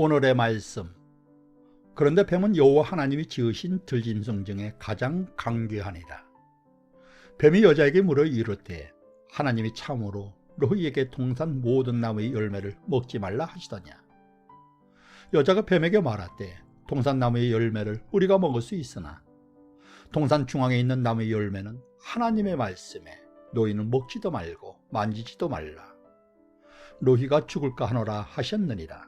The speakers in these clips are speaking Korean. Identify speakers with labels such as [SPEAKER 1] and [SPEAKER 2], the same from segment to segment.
[SPEAKER 1] 오늘의 말씀. 그런데 뱀은 여호와 하나님이 지으신 들짐승 중에 가장 강귀하니라. 뱀이 여자에게 물어 이르되 하나님이 참으로 너희에게 동산 모든 나무의 열매를 먹지 말라 하시더냐. 여자가 뱀에게 말하되 동산 나무의 열매를 우리가 먹을 수 있으나 동산 중앙에 있는 나무의 열매는 하나님의 말씀에 너희는 먹지도 말고 만지지도 말라. 너희가 죽을까 하노라 하셨느니라.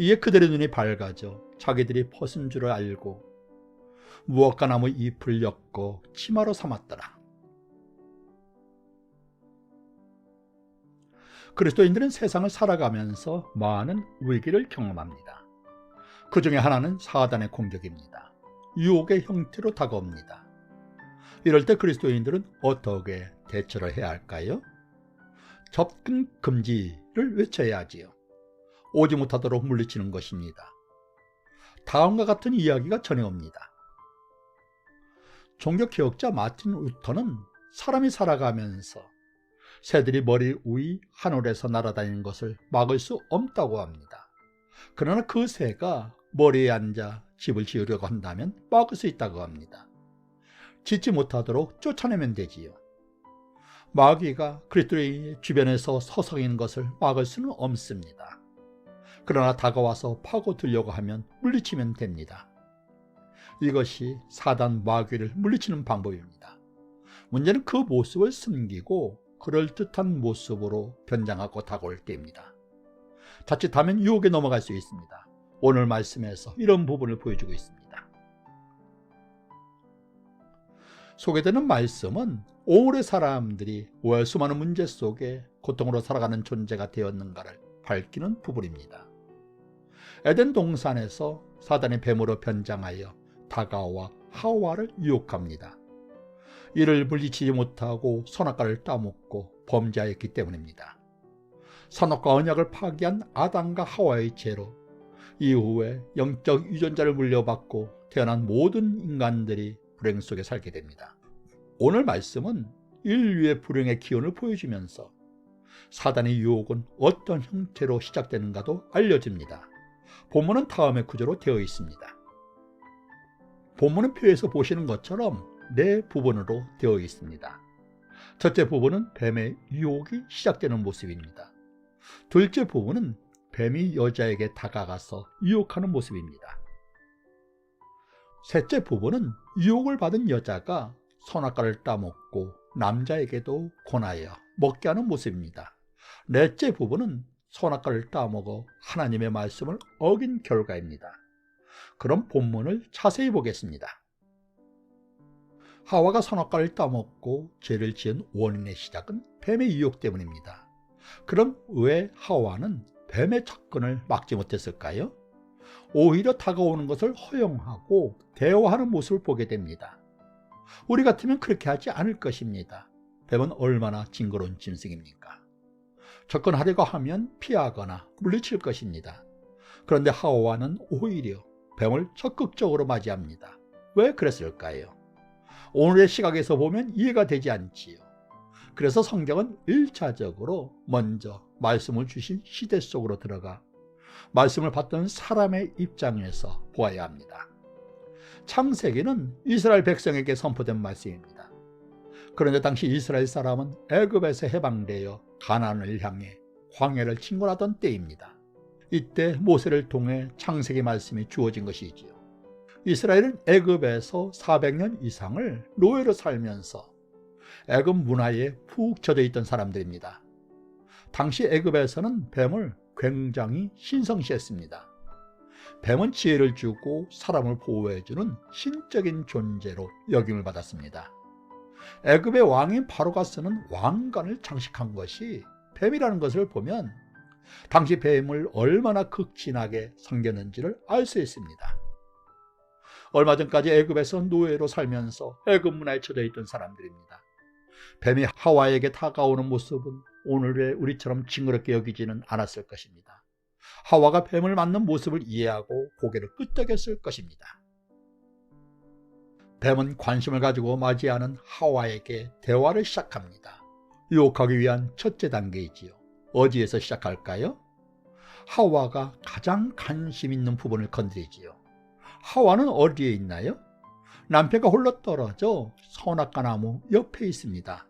[SPEAKER 1] 이에 그들의 눈이 밝아져 자기들이 벗은 줄을 알고 무엇과 나무 잎을 엮어 치마로 삼았더라. 그리스도인들은 세상을 살아가면서 많은 위기를 경험합니다. 그 중에 하나는 사단의 공격입니다. 유혹의 형태로 다가옵니다. 이럴 때 그리스도인들은 어떻게 대처를 해야 할까요? 접근 금지를 외쳐야 하지요. 오지 못하도록 물리치는 것입니다. 다음과 같은 이야기가 전해옵니다. 종교개혁자 마틴 루터는 사람이 살아가면서 새들이 머리 위 하늘에서 날아다니는 것을 막을 수 없다고 합니다. 그러나 그 새가 머리에 앉아 집을 지으려고 한다면 막을 수 있다고 합니다. 짓지 못하도록 쫓아내면 되지요. 마귀가 그리스도의 주변에서 서성이는 것을 막을 수는 없습니다. 그러나 다가와서 파고들려고 하면 물리치면 됩니다. 이것이 사단 마귀를 물리치는 방법입니다. 문제는 그 모습을 숨기고 그럴듯한 모습으로 변장하고 다가올 때입니다. 자칫하면 유혹에 넘어갈 수 있습니다. 오늘 말씀에서 이런 부분을 보여주고 있습니다. 소개되는 말씀은 오늘의 사람들이 왜 수많은 문제 속에 고통으로 살아가는 존재가 되었는가를 밝히는 부분입니다. 에덴 동산에서 사단이 뱀으로 변장하여 다가와 하와를 유혹합니다. 이를 물리치지 못하고 선악과를 따먹고 범죄하였기 때문입니다. 선악과 언약을 파기한 아담과 하와의 죄로 이후에 영적 유전자를 물려받고 태어난 모든 인간들이 불행 속에 살게 됩니다. 오늘 말씀은 인류의 불행의 기원을 보여주면서 사단의 유혹은 어떤 형태로 시작되는가도 알려집니다. 본문은 다음의 구조로 되어 있습니다. 본문은 표에서 보시는 것처럼 네 부분으로 되어 있습니다. 첫째 부분은 뱀의 유혹이 시작되는 모습입니다. 둘째 부분은 뱀이 여자에게 다가가서 유혹하는 모습입니다. 셋째 부분은 유혹을 받은 여자가 선악과를 따먹고 남자에게도 권하여 먹게 하는 모습입니다. 넷째 부분은 선악과를 따먹어 하나님의 말씀을 어긴 결과입니다. 그럼 본문을 자세히 보겠습니다. 하와가 선악과를 따먹고 죄를 지은 원인의 시작은 뱀의 유혹 때문입니다. 그럼 왜 하와는 뱀의 접근을 막지 못했을까요? 오히려 다가오는 것을 허용하고 대화하는 모습을 보게 됩니다. 우리 같으면 그렇게 하지 않을 것입니다. 뱀은 얼마나 징그러운 짐승입니까? 접근하려고 하면 피하거나 물리칠 것입니다. 그런데 하와는 오히려 뱀을 적극적으로 맞이합니다. 왜 그랬을까요? 오늘의 시각에서 보면 이해가 되지 않지요. 그래서 성경은 1차적으로 먼저 말씀을 주신 시대 속으로 들어가 말씀을 받던 사람의 입장에서 보아야 합니다. 창세기는 이스라엘 백성에게 선포된 말씀입니다. 그런데 당시 이스라엘 사람은 애굽에서 해방되어 가나안을 향해 광야를 침몰하던 때입니다. 이때 모세를 통해 창세기 말씀이 주어진 것이지요. 이스라엘은 애굽에서 400년 이상을 노예로 살면서 애굽 문화에 푹 젖어 있던 사람들입니다. 당시 애굽에서는 뱀을 굉장히 신성시했습니다. 뱀은 지혜를 주고 사람을 보호해주는 신적인 존재로 여김을 받았습니다. 애굽의 왕인 바로가 쓰는 왕관을 장식한 것이 뱀이라는 것을 보면 당시 뱀을 얼마나 극진하게 섬겼는지를 알 수 있습니다. 얼마 전까지 애굽에서 노예로 살면서 애굽 문화에 처져 있던 사람들입니다. 뱀이 하와에게 다가오는 모습은 오늘의 우리처럼 징그럽게 여기지는 않았을 것입니다. 하와가 뱀을 맞는 모습을 이해하고 고개를 끄덕였을 것입니다. 뱀은 관심을 가지고 맞이하는 하와에게 대화를 시작합니다. 유혹하기 위한 첫째 단계이지요. 어디에서 시작할까요? 하와가 가장 관심 있는 부분을 건드리지요. 하와는 어디에 있나요? 남편과 홀로 떨어져 선악과 나무 옆에 있습니다.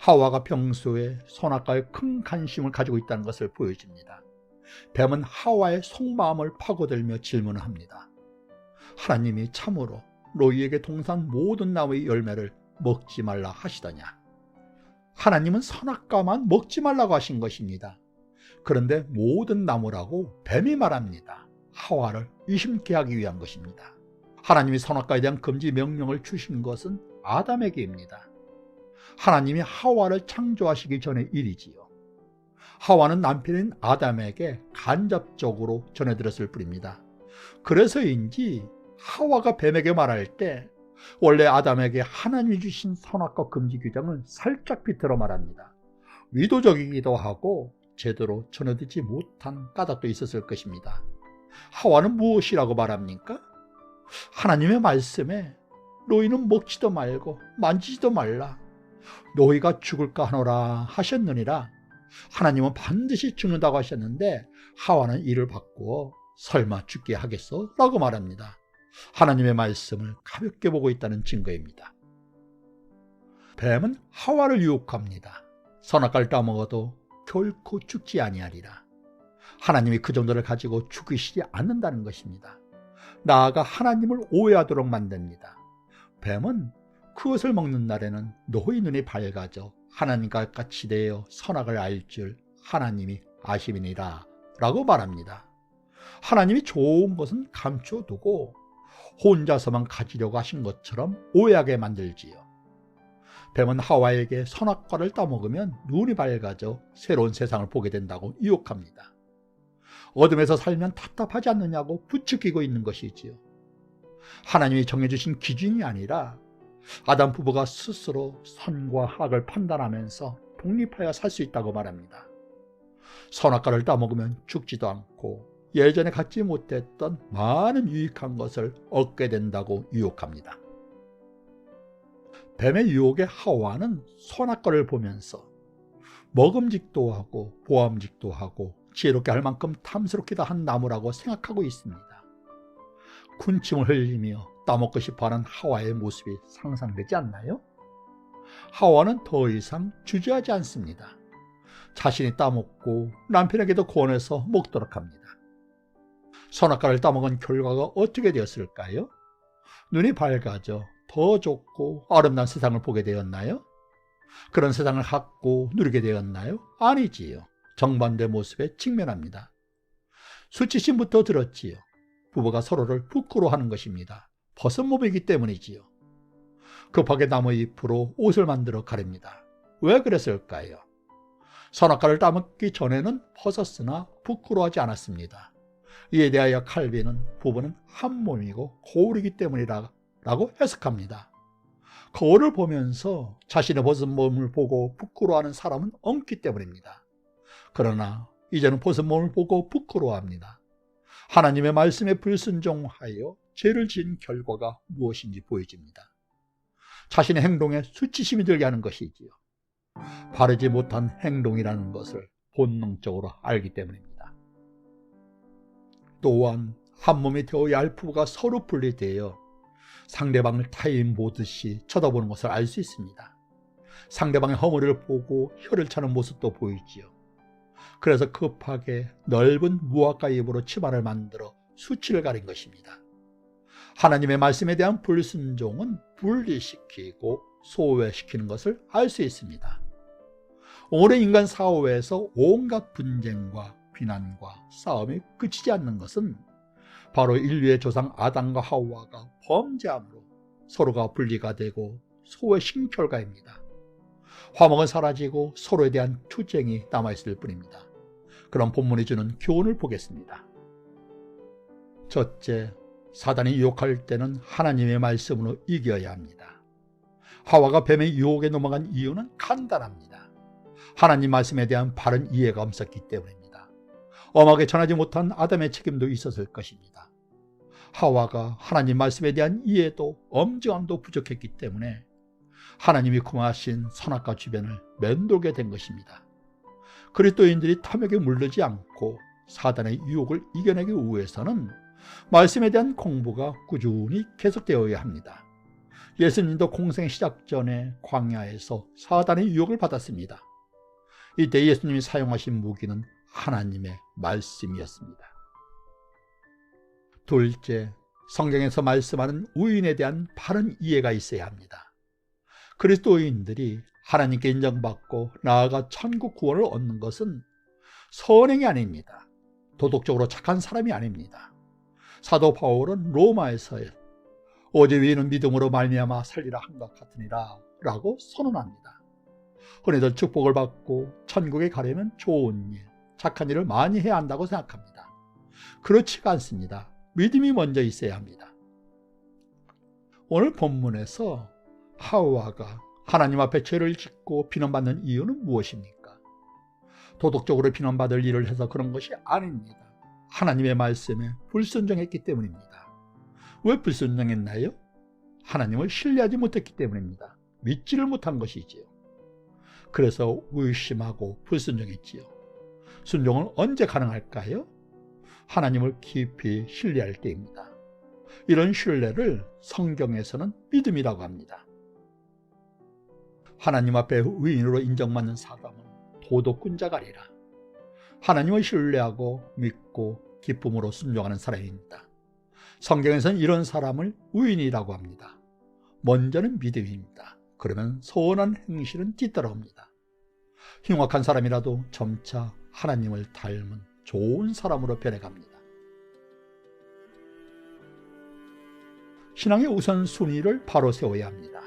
[SPEAKER 1] 하와가 평소에 선악과에 큰 관심을 가지고 있다는 것을 보여줍니다. 뱀은 하와의 속마음을 파고들며 질문을 합니다. 하나님이 참으로 너희에게 동산 모든 나무의 열매를 먹지 말라 하시더냐? 하나님은 선악과만 먹지 말라고 하신 것입니다. 그런데 모든 나무라고 뱀이 말합니다. 하와를 의심케 하기 위한 것입니다. 하나님이 선악과에 대한 금지 명령을 주신 것은 아담에게입니다. 하나님이 하와를 창조하시기 전의 일이지요. 하와는 남편인 아담에게 간접적으로 전해들었을 뿐입니다. 그래서인지 하와가 뱀에게 말할 때 원래 아담에게 하나님이 주신 선악과 금지 규정을 살짝 비틀어 말합니다. 위도적이기도 하고 제대로 전해듣지 못한 까닭도 있었을 것입니다. 하와는 무엇이라고 말합니까? 하나님의 말씀에 너희는 먹지도 말고 만지지도 말라. 너희가 죽을까 하노라 하셨느니라. 하나님은 반드시 죽는다고 하셨는데 하와는 이를 바꾸어 설마 죽게 하겠어? 라고 말합니다. 하나님의 말씀을 가볍게 보고 있다는 증거입니다. 뱀은 하와를 유혹합니다. 선악과를 따먹어도 결코 죽지 아니하리라. 하나님이 그 정도를 가지고 죽이시지 않는다는 것입니다. 나아가 하나님을 오해하도록 만듭니다. 뱀은 그것을 먹는 날에는 너희 눈이 밝아져 하나님과 같이 되어 선악을 알 줄 하나님이 아심이니라 라고 말합니다. 하나님이 좋은 것은 감춰두고 혼자서만 가지려고 하신 것처럼 오해하게 만들지요. 뱀은 하와에게 선악과를 따먹으면 눈이 밝아져 새로운 세상을 보게 된다고 유혹합니다. 어둠에서 살면 답답하지 않느냐고 부추기고 있는 것이지요. 하나님이 정해주신 기준이 아니라 아담 부부가 스스로 선과 악을 판단하면서 독립하여 살 수 있다고 말합니다. 선악과를 따먹으면 죽지도 않고 예전에 갖지 못했던 많은 유익한 것을 얻게 된다고 유혹합니다. 뱀의 유혹의 하와는 선악과를 보면서 먹음직도 하고 보암직도 하고 지혜롭게 할 만큼 탐스럽기도 한 나무라고 생각하고 있습니다. 군침을 흘리며 따먹고 싶어하는 하와의 모습이 상상되지 않나요? 하와는 더 이상 주저하지 않습니다. 자신이 따먹고 남편에게도 권해서 먹도록 합니다. 선악과를 따먹은 결과가 어떻게 되었을까요? 눈이 밝아져 더 좋고 아름다운 세상을 보게 되었나요? 그런 세상을 갖고 누리게 되었나요? 아니지요. 정반대 모습에 직면합니다. 수치심부터 들었지요. 부부가 서로를 부끄러워하는 것입니다. 벗은 몸이기 때문이지요. 급하게 나무 잎으로 옷을 만들어 가립니다. 왜 그랬을까요? 선악과를 따먹기 전에는 벗었으나 부끄러워하지 않았습니다. 이에 대하여 칼빈은 부부는 한 몸이고 거울이기 때문이라고 해석합니다. 거울을 보면서 자신의 벗은 몸을 보고 부끄러워하는 사람은 없기 때문입니다. 그러나 이제는 벗은 몸을 보고 부끄러워합니다. 하나님의 말씀에 불순종하여 죄를 지은 결과가 무엇인지 보여집니다. 자신의 행동에 수치심이 들게 하는 것이지요. 바르지 못한 행동이라는 것을 본능적으로 알기 때문입니다. 또한 한 몸이 되어 얄부가 서로 분리되어 상대방을 타인 보듯이 쳐다보는 것을 알 수 있습니다. 상대방의 허물을 보고 혀를 차는 모습도 보이지요. 그래서 급하게 넓은 무화과 잎으로 치마를 만들어 수치를 가린 것입니다. 하나님의 말씀에 대한 불순종은 분리시키고 소외시키는 것을 알 수 있습니다. 오랜 인간 사회에서 온갖 분쟁과 비난과 싸움이 끝이지 않는 것은 바로 인류의 조상 아담과 하와가 범죄함으로 서로가 분리가 되고 소외시킨 결과입니다. 화목은 사라지고 서로에 대한 투쟁이 남아있을 뿐입니다. 그런 본문이 주는 교훈을 보겠습니다. 첫째, 사단이 유혹할 때는 하나님의 말씀으로 이겨야 합니다. 하와가 뱀의 유혹에 넘어간 이유는 간단합니다. 하나님 말씀에 대한 바른 이해가 없었기 때문입니다. 엄하게 전하지 못한 아담의 책임도 있었을 것입니다. 하와가 하나님 말씀에 대한 이해도 엄정함도 부족했기 때문에 하나님이 kum하신 선악과 주변을 맴돌게 된 것입니다. 그리스도인들이 탐욕에 물르지 않고 사단의 유혹을 이겨내기 위해서는 말씀에 대한 공부가 꾸준히 계속되어야 합니다. 예수님도 공생 시작 전에 광야에서 사단의 유혹을 받았습니다. 이때 예수님이 사용하신 무기는 하나님의 말씀이었습니다. 둘째, 성경에서 말씀하는 우인에 대한 바른 이해가 있어야 합니다. 그리스도인들이 하나님께 인정받고 나아가 천국 구원을 얻는 것은 선행이 아닙니다. 도덕적으로 착한 사람이 아닙니다. 사도 바울은 로마에서 오직 위는 믿음으로 말미암아 살리라 한 것 같으니라 라고 선언합니다. 흔히들 축복을 받고 천국에 가려면 좋은 일, 착한 일을 많이 해야 한다고 생각합니다. 그렇지가 않습니다. 믿음이 먼저 있어야 합니다. 오늘 본문에서 하와가 하나님 앞에 죄를 짓고 비난받는 이유는 무엇입니까? 도덕적으로 비난받을 일을 해서 그런 것이 아닙니다. 하나님의 말씀에 불순종했기 때문입니다. 왜 불순종했나요? 하나님을 신뢰하지 못했기 때문입니다. 믿지를 못한 것이지요. 그래서 의심하고 불순종했지요. 순종은 언제 가능할까요? 하나님을 깊이 신뢰할 때입니다. 이런 신뢰를 성경에서는 믿음이라고 합니다. 하나님 앞에 의인으로 인정받는 사람은 도덕군자가 아니라 하나님을 신뢰하고 믿고 기쁨으로 순종하는 사람입니다. 성경에서는 이런 사람을 의인이라고 합니다. 먼저는 믿음입니다. 그러면 선한 행실은 뒤따라옵니다. 흉악한 사람이라도 점차 하나님을 닮은 좋은 사람으로 변해갑니다. 신앙의 우선순위를 바로 세워야 합니다.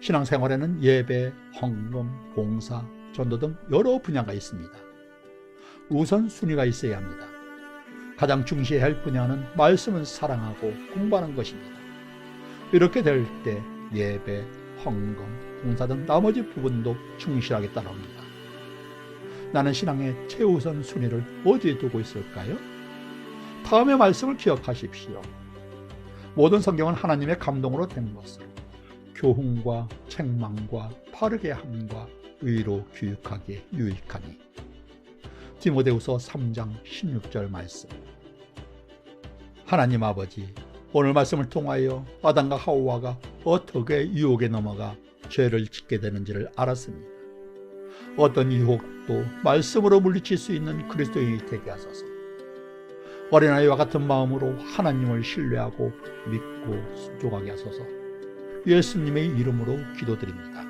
[SPEAKER 1] 신앙생활에는 예배, 헌금, 봉사, 전도 등 여러 분야가 있습니다. 우선순위가 있어야 합니다. 가장 중시해야 할 분야는 말씀을 사랑하고 공부하는 것입니다. 이렇게 될 때 예배, 헌금, 봉사 등 나머지 부분도 충실하게 따라옵니다. 나는 신앙의 최우선 순위를 어디에 두고 있을까요? 다음의 말씀을 기억하십시오. 모든 성경은 하나님의 감동으로 된 것을 교훈과 책망과 바르게 함과 의로 교육하기에 유익하니 디모데후서 3장 16절 말씀 하나님 아버지 오늘 말씀을 통하여 아담과 하와가 어떻게 유혹에 넘어가 죄를 짓게 되는지를 알았습니다. 어떤 유혹도 말씀으로 물리칠 수 있는 그리스도인이 되게 하소서. 어린아이와 같은 마음으로 하나님을 신뢰하고 믿고 순종하게 하소서. 예수님의 이름으로 기도드립니다.